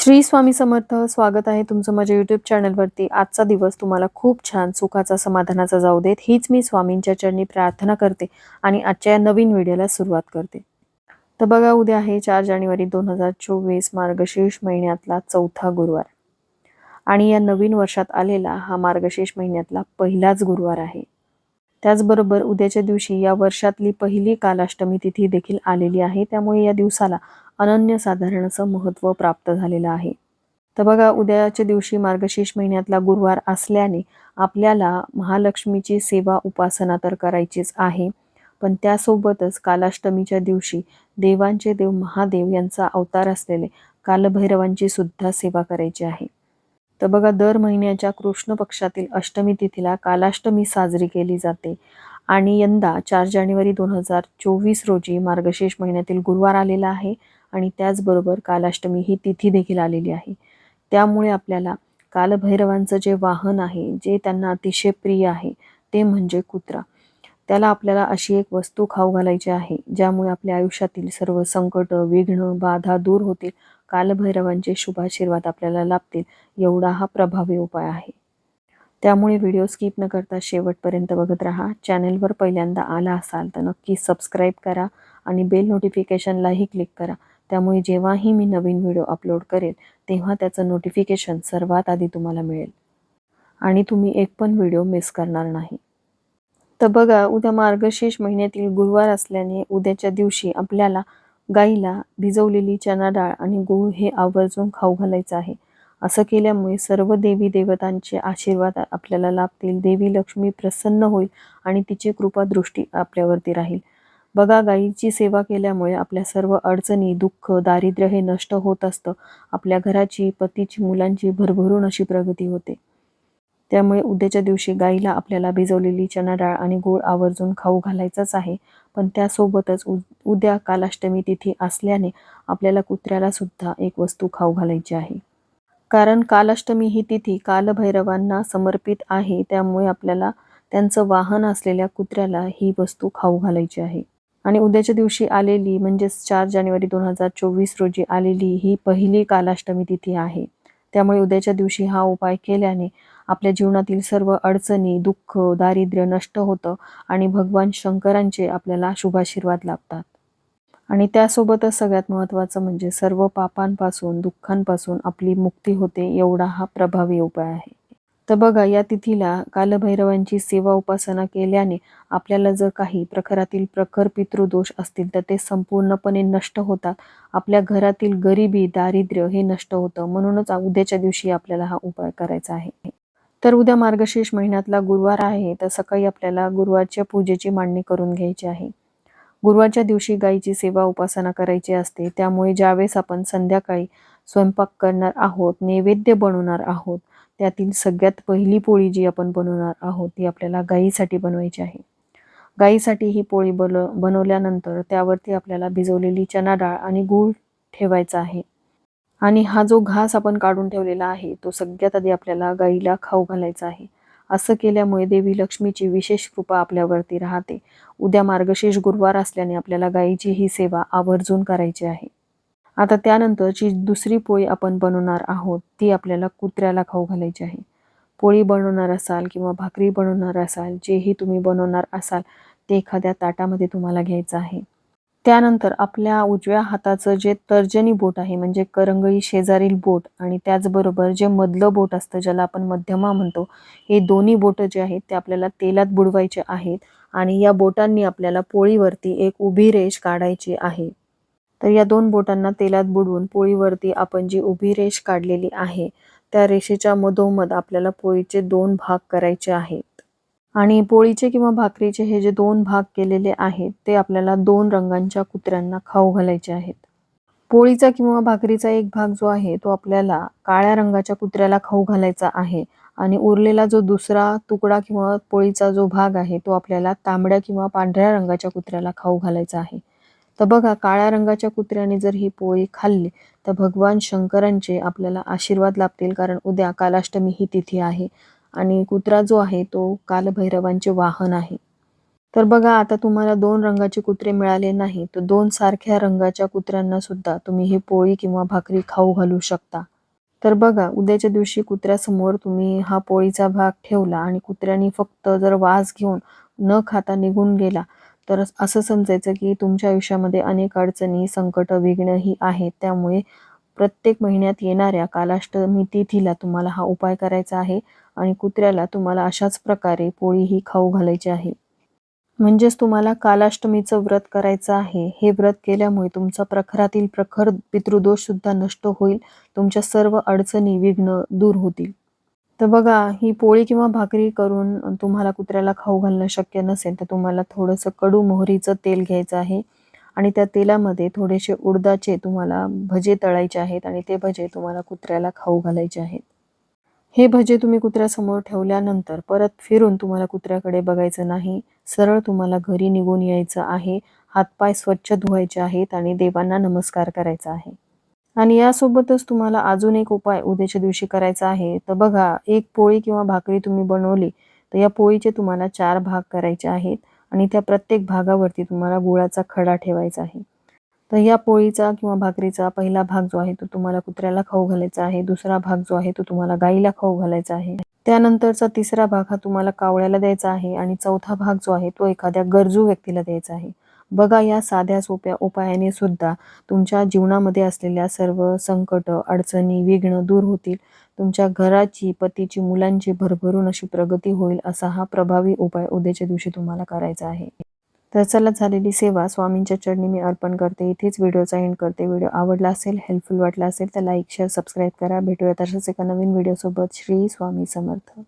श्री स्वामी समर्थ स्वागत आहे तुमचं माझ्या यूट्यूब चॅनलवरती आजचा दिवस तुम्हाला खूप छान सुखाचा समाधानाचा जाऊ देत. हीच मी स्वामींच्या चरणी प्रार्थना करते आणि आजच्या या नवीन व्हिडिओला सुरुवात करते. तर बघा उद्या आहे चार जानेवारी दोन हजार चोवीस मार्गशीर्ष महिन्यातला चौथा गुरुवार. आणि या नवीन वर्षात आलेला हा मार्गशीर्ष महिन्यातला पहिलाच गुरुवार आहे. त्याचबरोबर उद्याच्या दिवशी या वर्षातली पहिली कालाष्टमी तिथी देखील आलेली आहे. त्यामुळे या दिवसाला अनन्यसाधारण असं महत्त्व प्राप्त झालेलं आहे. तर बघा उद्याच्या दिवशी मार्गशीर्ष महिन्यातला गुरुवार असल्याने आपल्याला महालक्ष्मीची सेवा उपासना तर करायचीच आहे. पण त्यासोबतच कालाष्टमीच्या दिवशी देवांचे देव महादेव यांचा अवतार असलेले कालभैरवांची सुद्धा सेवा करायची आहे. तर बघा दर महिन्याच्या कृष्ण पक्षातील अष्टमी तिथीला कालाष्टमी साजरी केली जाते. आणि यंदा चार जानेवारी दोन हजार चोवीस रोजी मार्गशीर्ष महिन्यातील गुरुवार आलेला आहे आणि त्याचबरोबर कालाष्टमी ही तिथी देखील आलेली आहे. त्यामुळे आपल्याला कालभैरवांचं जे वाहन आहे जे त्यांना अतिशय प्रिय आहे ते म्हणजे कुत्रा. त्याला आपल्याला अशी एक वस्तू खाऊ घालायची आहे ज्यामुळे आपल्या आयुष्यातील सर्व संकट विघ्न बाधा दूर होतील. कालभैरवांचे शुभाशीर्वाद आपल्याला लाभतील एवढा हा प्रभावी उपाय आहे. त्यामुळे व्हिडिओ स्किप न करता शेवटपर्यंत बघत राहा. चॅनेलवर पहिल्यांदा आला असाल तर नक्की सबस्क्राईब करा आणि बेल नोटिफिकेशनलाही क्लिक करा. त्यामुळे जेव्हाही मी नवीन व्हिडिओ अपलोड करेल तेव्हा त्याचं नोटिफिकेशन सर्वात आधी तुम्हाला मिळेल. आणि तुम्ही एक पण व्हिडिओ मिस करणार नाही. तर बघा उद्या मार्गशीर्ष महिन्यातील गुरुवार असल्याने उद्याच्या दिवशी आपल्याला गाईला भिजवलेली चना डाळ आणि गूळ हे आवर्जून खाऊ घालायचं आहे. असं केल्यामुळे सर्व देवी देवतांचे आशीर्वाद आपल्याला लाभतील. देवी लक्ष्मी प्रसन्न होईल आणि तिची कृपा दृष्टी आपल्यावरती राहील. बघा गाईची सेवा केल्यामुळे आपल्या सर्व अडचणी दुःख दारिद्र्य हे नष्ट होत असतं. आपल्या घराची पतीची मुलांची भरभरून अशी प्रगती होते. त्यामुळे उद्याच्या दिवशी गाईला आपल्याला भिजवलेली चना डाळ आणि गूळ आवर्जून खाऊ घालायचाच आहे. पण त्यासोबतच उ उद्या कालाष्टमी तिथी असल्याने आपल्याला कुत्र्याला सुद्धा एक वस्तू खाऊ घालायची आहे. कारण कालाष्टमी ही तिथी कालभैरवांना समर्पित आहे त्यामुळे आपल्याला त्यांचं वाहन असलेल्या कुत्र्याला ही वस्तू खाऊ घालायची आहे. आणि उद्याच्या दिवशी आलेली म्हणजेच चार जानेवारी दोन हजार चोवीस रोजी आलेली ही पहिली कालाष्टमी तिथी आहे. त्यामुळे उद्याच्या दिवशी हा उपाय केल्याने आपल्या जीवनातील सर्व अडचणी दुःख दारिद्र्य नष्ट होतं आणि भगवान शंकरांचे आपल्याला शुभाशीर्वाद लाभतात. आणि त्यासोबतच सगळ्यात महत्त्वाचं म्हणजे सर्व पापांपासून दुःखांपासून आपली मुक्ती होते एवढा हा प्रभावी उपाय आहे. तर बघा या तिथीला कालभैरवांची सेवा उपासना केल्याने आपल्याला जर काही प्रखरातील प्रखर पितृदोष असतील तर ते संपूर्णपणे नष्ट होतात. आपल्या घरातील गरिबी दारिद्र्य हे नष्ट होतं. म्हणूनच उद्याच्या दिवशी आपल्याला हा उपाय करायचा आहे. तर उद्या मार्गशीर्ष महिन्यातला गुरुवार आहे तर सकाळी आपल्याला गुरुवारच्या पूजेची मांडणी करून घ्यायची आहे. गुरुवारच्या दिवशी गाईची सेवा उपासना करायची असते. त्यामुळे ज्यावेळेस आपण संध्याकाळी स्वयंपाक करणार आहोत नैवेद्य बनवणार आहोत त्यातील सगळ्यात पहिली पोळी जी आपण बनवणार आहोत ती आपल्याला गाईसाठी बनवायची आहे. गाईसाठी ही पोळी बन बनवल्यानंतर त्यावरती आपल्याला भिजवलेली चना डाळ आणि गूळ ठेवायचा आहे. आणि हा जो घास आपण काढून ठेवलेला आहे तो सगळ्यात आधी आपल्याला गाईला खाऊ घालायचा आहे. असं केल्यामुळे देवी लक्ष्मीची विशेष कृपा आपल्यावरती राहते. उद्या मार्गशीर्ष गुरुवार असल्याने आपल्याला गाईची ही सेवा आवर्जून करायची आहे. आता त्यानंतरची दुसरी पोळी आपण बनवणार आहोत ती आपल्याला कुत्र्याला खाऊ घालायची आहे. पोळी बनवणार असाल किंवा भाकरी बनवणार असाल जेही तुम्ही बनवणार असाल ते एखाद्या ताटामध्ये तुम्हाला घ्यायचं आहे. त्यानंतर आपल्या उजव्या हाताचं जे तर्जनी बोट आहे म्हणजे करंगळी शेजारील बोट आणि त्याचबरोबर जे मधलं बोट असतं ज्याला आपण मध्यमा म्हणतो हे दोन्ही बोटं जे आहेत ते आपल्याला तेलात बुडवायचे आहेत आणि या बोटांनी आपल्याला पोळीवरती एक उभी रेष काढायची आहे. तर या दोन बोटांना तेलात बुडवून पोळीवरती आपण जी उभी रेष काढलेली आहे त्या रेषेच्या मधोमध आपल्याला पोळीचे दोन भाग करायचे आहेत आणि पोळीचे किंवा भाकरीचे हे जे दोन भाग केलेले आहेत ते आपल्याला दोन रंगांच्या कुत्र्यांना खाऊ घालायचे आहेत. पोळीचा किंवा भाकरीचा एक भाग जो आहे तो आपल्याला काळ्या रंगाच्या कुत्र्याला खाऊ घालायचा आहे आणि उरलेला जो दुसरा तुकडा किंवा पोळीचा जो भाग आहे तो आपल्याला तांबड्या किंवा पांढऱ्या रंगाच्या कुत्र्याला खाऊ घालायचा आहे. तर बघा काळ्या रंगाच्या कुत्र्याने जर ही पोळी खाल्ली तर भगवान शंकरांचे आपल्याला आशीर्वाद लाभतील कारण उद्या कालाष्टमी ही तिथी आहे. आणि कुत्रा जो आहे तो कालभैरवांचे वाहन आहे. तर बघा आता तुम्हाला दोन रंगाचे कुत्रे मिळाले नाही तर दोन सारख्या रंगाच्या कुत्र्यांना सुद्धा तुम्ही ही पोळी किंवा भाकरी खाऊ घालू शकता. तर बघा उद्याच्या दिवशी कुत्र्यासमोर तुम्ही हा पोळीचा भाग ठेवला आणि कुत्र्यांनी फक्त जर वास घेऊन न खाता निघून गेला तर असं समजायचं की तुमच्या आयुष्यामध्ये अनेक अडचणी संकट विघ्नही आहेत. त्यामुळे प्रत्येक महिन्यात येणाऱ्या कालाष्टमी तिथीला तुम्हाला हा उपाय करायचा आहे आणि कुत्र्याला तुम्हाला अशाच प्रकारे पोळी ही खाऊ घालायची आहे. म्हणजेच तुम्हाला कालाष्टमीचं व्रत करायचं आहे. हे व्रत केल्यामुळे तुमचा प्रखरातील प्रखर पितृदोष सुद्धा नष्ट होईल. तुमच्या सर्व अडचणी विघ्न दूर होतील. तर बघा ही पोळी किंवा भाकरी करून तुम्हाला कुत्र्याला खाऊ घालणं शक्य नसेल तर तुम्हाला थोडंसं कडू मोहरीचं तेल घ्यायचं आहे. आणि त्या तेलामध्ये थोडेसे उडदाचे तुम्हाला भजे तळायचे आहेत आणि ते भजे तुम्हाला कुत्र्याला खाऊ घालायचे आहेत. हे भजे तुम्ही कुत्र्यासमोर ठेवल्यानंतर परत फिरून तुम्हाला कुत्र्याकडे बघायचं नाही. सरळ तुम्हाला घरी निघून यायचं आहे. हातपाय स्वच्छ धुवायचे आहेत आणि देवांना नमस्कार करायचा आहे. आणि यासोबतच तुम्हाला अजून एक उपाय उद्याच्या दिवशी करायचा आहे. तर बघा एक पोळी किंवा भाकरी तुम्ही बनवली तर या पोळीचे तुम्हाला चार भाग करायचे आहेत. आणि त्या प्रत्येक भागावरती तुम्हाला गुळाचा खडा ठेवायचा आहे. तर या पोळीचा किंवा भाकरीचा पहिला भाग जो आहे तो तुम्हाला कुत्र्याला खाऊ घालायचा आहे. दुसरा भाग जो आहे तो तुम्हाला गाईला खाऊ घालायचा आहे. त्यानंतरचा तिसरा भाग हा तुम्हाला कावळ्याला द्यायचा आहे आणि चौथा भाग जो आहे तो एखाद्या गरजू व्यक्तीला द्यायचा आहे. बघा या साध्या सोप्या उपायाने सुद्धा तुमच्या जीवनामध्ये असलेल्या सर्व संकट अडचणी विघ्न दूर होतील. तुमच्या घराची पतीची मुलांची भरभरून अशी प्रगती होईल असा हा प्रभावी उपाय उद्याच्या दिवशी तुम्हाला करायचा आहे. तर चला झालेली सेवा स्वामींच्या चरणी मी अर्पण करते. इथेच व्हिडिओचा एंड करते. व्हिडिओ आवडला असेल हेल्पफुल वाटला असेल तर लाईक शेअर सबस्क्राईब करा. भेटूया तसंच एका नवीन व्हिडिओसोबत. श्री स्वामी समर्थ.